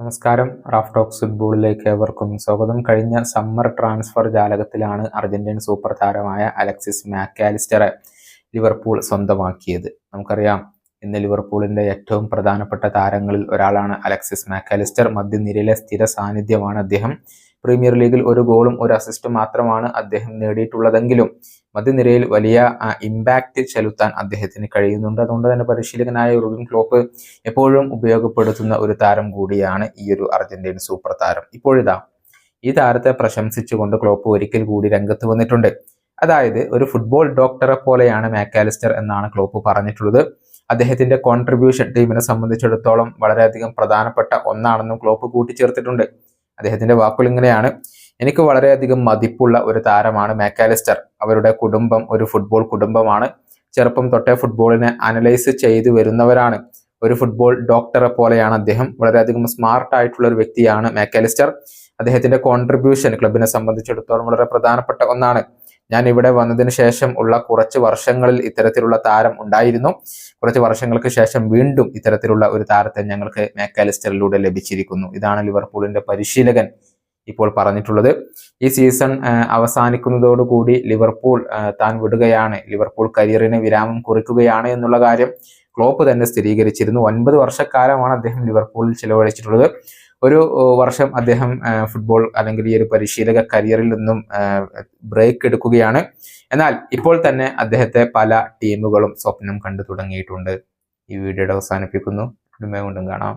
നമസ്കാരം. Raf talks ഫുട്ബോളിലേക്ക് ഏവർക്കും സ്വാഗതം. കഴിഞ്ഞ സമ്മർ ട്രാൻസ്ഫർ ജാലകത്തിലാണ് അർജന്റീൻ സൂപ്പർ താരമായ അലക്സിസ് മാക്കാലിസ്റ്ററെ ലിവർപൂൾ സ്വന്തമാക്കിയത്. നമുക്കറിയാം ഇന്ന് ലിവർപൂളിന്റെ ഏറ്റവും പ്രധാനപ്പെട്ട താരങ്ങളിൽ ഒരാളാണ് അലക്സിസ് മാക്കാലിസ്റ്റർ മധ്യനിരയിലെ സ്ഥിര സാന്നിധ്യമാണ് അദ്ദേഹം. പ്രീമിയർ ലീഗിൽ ഒരു ഗോളും ഒരു അസിസ്റ്റും മാത്രമാണ് അദ്ദേഹം നേടിയിട്ടുള്ളതെങ്കിലും മധ്യനിരയിൽ വലിയ ഇമ്പാക്റ്റ് ചെലുത്താൻ അദ്ദേഹത്തിന് കഴിയുന്നുണ്ട്. അതുകൊണ്ട് തന്നെ പരിശീലകനായ റുബിൻ ക്ലോപ്പ് എപ്പോഴും ഉപയോഗപ്പെടുത്തുന്ന ഒരു താരം കൂടിയാണ് ഈ ഒരു അർജന്റീൻ സൂപ്പർ താരം. ഇപ്പോഴിതാ ഈ താരത്തെ പ്രശംസിച്ചുകൊണ്ട് ക്ലോപ്പ് ഒരിക്കൽ കൂടി രംഗത്ത് വന്നിട്ടുണ്ട്. അതായത് ഒരു ഫുട്ബോൾ ഡോക്ടറെ പോലെയാണ് മാക്കാലിസ്റ്റർ എന്നാണ് ക്ലോപ്പ് പറഞ്ഞിട്ടുള്ളത്. അദ്ദേഹത്തിന്റെ കോൺട്രിബ്യൂഷൻ ടീമിനെ സംബന്ധിച്ചിടത്തോളം വളരെയധികം പ്രധാനപ്പെട്ട ഒന്നാണെന്നും ക്ലോപ്പ് കൂട്ടിച്ചേർത്തിട്ടുണ്ട്. അദ്ദേഹത്തിന്റെ വാക്കുകൾ ഇങ്ങനെയാണ്. എനിക്ക് വളരെയധികം മതിപ്പുള്ള ഒരു താരമാണ് മാക്കാലിസ്റ്റർ. അവരുടെ കുടുംബം ഒരു ഫുട്ബോൾ കുടുംബമാണ്. ചെറുപ്പം തൊട്ടേ ഫുട്ബോളിനെ അനലൈസ് ചെയ്തു വരുന്നവരാണ്. ഒരു ഫുട്ബോൾ ഡോക്ടറെ പോലെയാണ് അദ്ദേഹം. വളരെയധികം സ്മാർട്ട് ആയിട്ടുള്ള ഒരു വ്യക്തിയാണ് മാക്കാലിസ്റ്റർ അദ്ദേഹത്തിന്റെ കോൺട്രിബ്യൂഷൻ ക്ലബിനെ സംബന്ധിച്ചിടത്തോളം വളരെ പ്രധാനപ്പെട്ട ഒന്നാണ്. ഞാൻ ഇവിടെ വന്നതിന് ശേഷം ഉള്ള കുറച്ച് വർഷങ്ങളിൽ ഇത്തരത്തിലുള്ള താരം ഉണ്ടായിരുന്നു. കുറച്ച് വർഷങ്ങൾക്ക് ശേഷം വീണ്ടും ഇത്തരത്തിലുള്ള ഒരു താരത്തെ ഞങ്ങൾക്ക് മാക്കാലിസ്റ്ററിലൂടെ ലഭിച്ചിരിക്കുന്നു. ഇതാണ് ലിവർപൂളിന്റെ പരിശീലകൻ ഇപ്പോൾ പറഞ്ഞിട്ടുള്ളത്. ഈ സീസൺ അവസാനിക്കുന്നതോടുകൂടി ലിവർപൂൾ താൻ വിടുകയാണ്. ലിവർപൂൾ കരിയറിന് വിരാമം കുറിക്കുകയാണ് എന്നുള്ള കാര്യം ക്ലോപ്പ് തന്നെ സ്ഥിരീകരിച്ചിരുന്നു. ഒൻപത് വർഷക്കാലമാണ് അദ്ദേഹം ലിവർപൂളിൽ ചിലവഴിച്ചിട്ടുള്ളത്. ഒരു വർഷം അദ്ദേഹം ഫുട്ബോൾ അല്ലെങ്കിൽ ഈ ഒരു പരിശീലക കരിയറിൽ നിന്നും ബ്രേക്ക് എടുക്കുകയാണ്. എന്നാൽ ഇപ്പോൾ തന്നെ അദ്ദേഹത്തെ പല ടീമുകളും സ്വപ്നം കണ്ടു തുടങ്ങിയിട്ടുണ്ട്. ഈ വീഡിയോയുടെ അവസാനിപ്പിക്കുന്നു. കൊണ്ടും കാണാം.